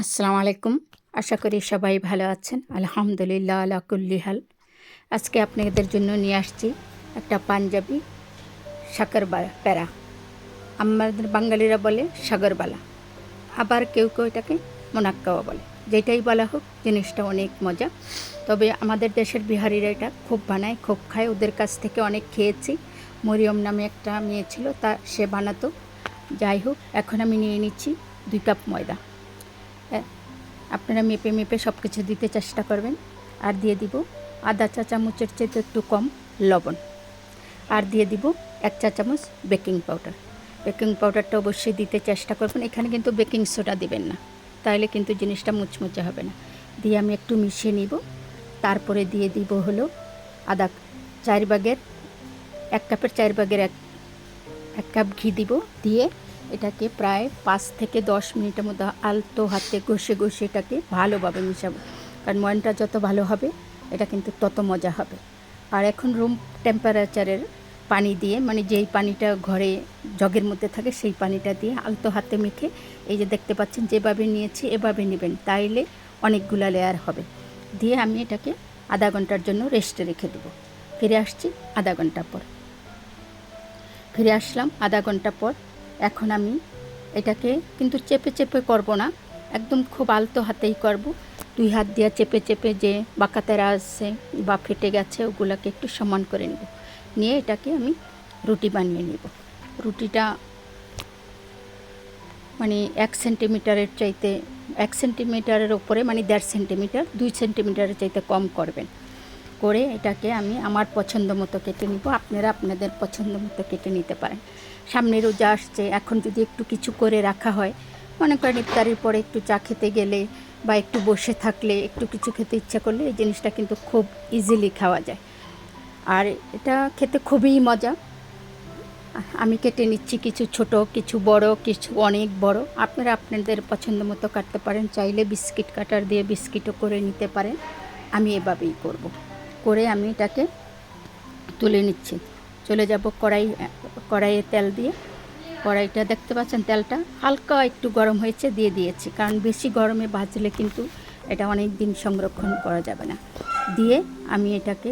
আসসালামু আলাইকুম। আশা করি সবাই ভালো আছেন। আলহামদুলিল্লাহ, আলা কুল্লি হাল। আজকে আপনাদের জন্য নিয়ে আসছি একটা পাঞ্জাবি সাকর প্যারা আমাদের বাঙালিরা বলে সাগরবালা। আবার কেউ কেউ এটাকে মোনাক্কাও বলে। যেটাই বলা হোক, জিনিসটা অনেক মজা। তবে আমাদের দেশের বিহারিরা এটা খুব বানায়, খুব খায়। ওদের কাছ থেকে অনেক খেয়েছি। মরিয়ম নামে একটা মেয়ে ছিল, তা সে বানাতো। যাই হোক, এখন আমি নিয়ে নিচ্ছি দুই কাপ ময়দা। আপনারা মেপে মেপে সব কিছু দিতে চেষ্টা করবেন। আর দিয়ে দিব আধা চা চামচের চেয়ে একটু কম লবণ। আর দিয়ে দিব এক চা চামচ বেকিং পাউডার। বেকিং পাউডারটা অবশ্যই দিতে চেষ্টা করবেন। এখানে কিন্তু বেকিং সোডা দিবেন না। তাহলে কিন্তু জিনিসটা মুচমুচে হবে না। দিয়ে আমি একটু মিশিয়ে নিব। তারপরে দিয়ে দিব হলো আদা চার ভাগের, এক কাপের চার ভাগের এক এক কাপ ঘি দিব। দিয়ে এটাকে প্রায় পাঁচ থেকে দশ মিনিটের মধ্যে আলতো হাতে ঘষে ঘষে এটাকে ভালোভাবে মিশাবো। কারণ ময়নটা যত ভালো হবে, এটা কিন্তু তত মজা হবে। আর এখন রুম টেম্পারেচারের পানি দিয়ে মানে যেই পানিটা ঘরে জগের মধ্যে থাকে, সেই পানিটা দিয়ে আলতো হাতে মেখে, এই যে দেখতে পাচ্ছেন, যেভাবে নিয়েছি, এভাবে নেবেন। তাইলে অনেকগুলা লেয়ার হবে। দিয়ে আমি এটাকে আধা ঘণ্টার জন্য রেস্টে রেখে দেবো। ফিরে আসছি আধা ঘণ্টা পর। ফিরে আসলাম আধা ঘণ্টা পর। এখন আমি এটাকে কিন্তু চেপে চেপে করব না, একদম খুব আলতো হাতেই করব। দুই হাত দিয়ে চেপে চেপে যে বাঁকাতেরা আছে বা ফেটে গেছে, ওগুলোকে একটু সমান করে নেব। নিয়ে এটাকে আমি রুটি বানিয়ে নেব। রুটিটা মানে এক সেন্টিমিটারের চাইতে, এক সেন্টিমিটারের ওপরে মানে দেড় সেন্টিমিটার, দুই সেন্টিমিটারের চাইতে কম করবেন। করে এটাকে আমি আমার পছন্দ মতো কেটে নিব। আপনারা আপনাদের পছন্দ মতো কেটে নিতে পারেন। সামনে রোজা আসছে, এখন যদি একটু কিছু করে রাখা হয়, মনে করেন ইফতারির পরে একটু চা খেতে গেলে বা একটু বসে থাকলে, একটু কিছু খেতে ইচ্ছা করলে এই জিনিসটা কিন্তু খুব ইজিলি খাওয়া যায়। আর এটা খেতে খুবই মজা। আমি কেটে নিচ্ছি কিছু ছোট, কিছু বড়, কিছু অনেক বড়। আপনারা আপনাদের পছন্দ মতো কাটতে পারেন, চাইলে বিস্কিট কাটার দিয়ে বিস্কিটও করে নিতে পারেন। আমি এভাবেই করব। করে আমি এটাকে তুলে নিচ্ছি। চলে যাব কড়াই, কড়াইয়ে তেল দিয়ে। কড়াইটা দেখতে পাচ্ছেন তেলটা হালকা একটু গরম হয়েছে, দিয়ে দিয়েছি। কারণ বেশি গরমে ভাজলে কিন্তু এটা অনেক দিন সংরক্ষণ করা যাবে না। দিয়ে আমি এটাকে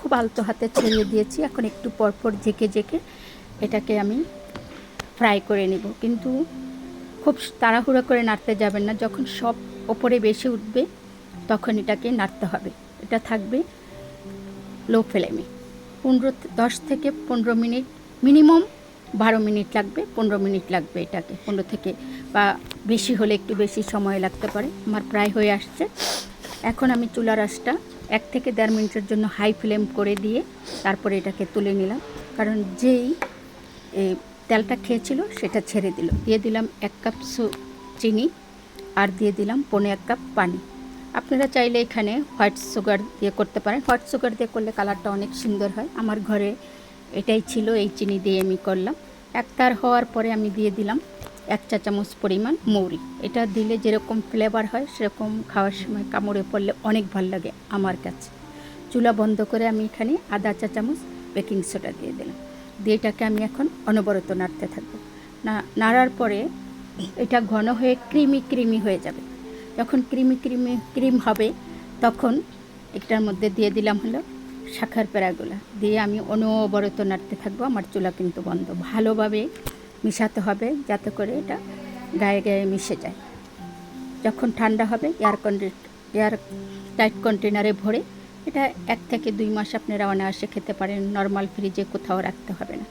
খুব আলতো হাতে ছড়িয়ে দিয়েছি। এখন একটু পরপর ঝেঁকে ঝেঁকে এটাকে আমি ফ্রাই করে নেব। কিন্তু খুব তাড়াহুড়ো করে নাড়তে যাবেন না। যখন সব ওপরে বেশি উঠবে, তখন এটাকে নাড়তে হবে। এটা থাকবে লো ফ্লেমে। পনেরো দশ থেকে পনেরো মিনিট মিনিমাম বারো মিনিট লাগবে, পনেরো মিনিট লাগবে এটাকে। পনেরো থেকে বা বেশি হলে একটু বেশি সময় লাগতে পারে, আমার প্রায় হয়ে আসছে। এখন আমি চুলার আঁচটা এক থেকে দেড় মিনিটের জন্য হাই ফ্লেম করে দিয়ে তারপরে এটাকে তুলে নিলাম। কারণ যেই তেলটা খেয়েছিল সেটা ছেড়ে দিল। দিয়ে দিলাম এক কাপ চিনি আর দিয়ে দিলাম পনেরো এক কাপ পানি। আপনারা চাইলে এখানে হোয়াইট সুগার দিয়ে করতে পারেন। হোয়াইট সুগার দিয়ে করলে কালারটা অনেক সুন্দর হয়। আমার ঘরে এটাই ছিল, এই চিনি দিয়ে আমি করলাম। একতার হওয়ার পরে আমি দিয়ে দিলাম এক চা চামচ পরিমাণ মৌরি। এটা দিলে যেরকম ফ্লেভার হয়, সেরকম খাওয়ার সময় কামড়ে পড়লে অনেক ভালো লাগে আমার কাছে। চুলা বন্ধ করে আমি এখানে আদা চা চামচ বেকিং সোডা দিয়ে দিলাম। দিয়ে এটাকে আমি এখন অনবরত নাড়তে থাকব। না, নাড়ার পরে এটা ঘন হয়ে ক্রিমি ক্রিমি হয়ে যাবে। যখন ক্রিমি ক্রিমি ক্রিম হবে, তখন এটার মধ্যে দিয়ে দিলাম হলো শাখার প্যারাগুলো। দিয়ে আমি অনবরত নাড়তে থাকব, আমার চুলা কিন্তু বন্ধ। ভালোভাবে মিশাতে হবে যাতে করে এটা গায়ে গায়ে মিশে যায়। যখন ঠান্ডা হবে, এয়ার কন্ডি এয়ার টাইট কন্টেনারে ভরে এটা এক থেকে দুই মাস আপনারা অনায়াসে খেতে পারেন। নর্মাল ফ্রিজে কোথাও রাখতে হবে না।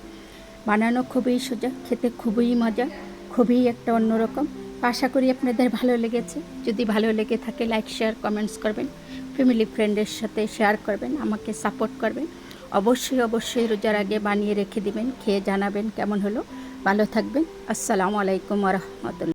বানানো খুবই সোজা, খেতে খুবই মজা, খুবই একটা অন্যরকম। আশা করি আপনাদের ভালো লেগেছে। যদি ভালো লেগে থাকে লাইক শেয়ার কমেন্টস করবেন। ফ্যামিলি ফ্রেন্ডের সাথে শেয়ার করবেন, আমাকে সাপোর্ট করবেন। অবশ্যই অবশ্যই রোজার আগে বানিয়ে রেখে দিবেন, খেয়ে জানাবেন কেমন হলো। ভালো থাকবেন। আসসালামু আলাইকুম রহমতুল্লা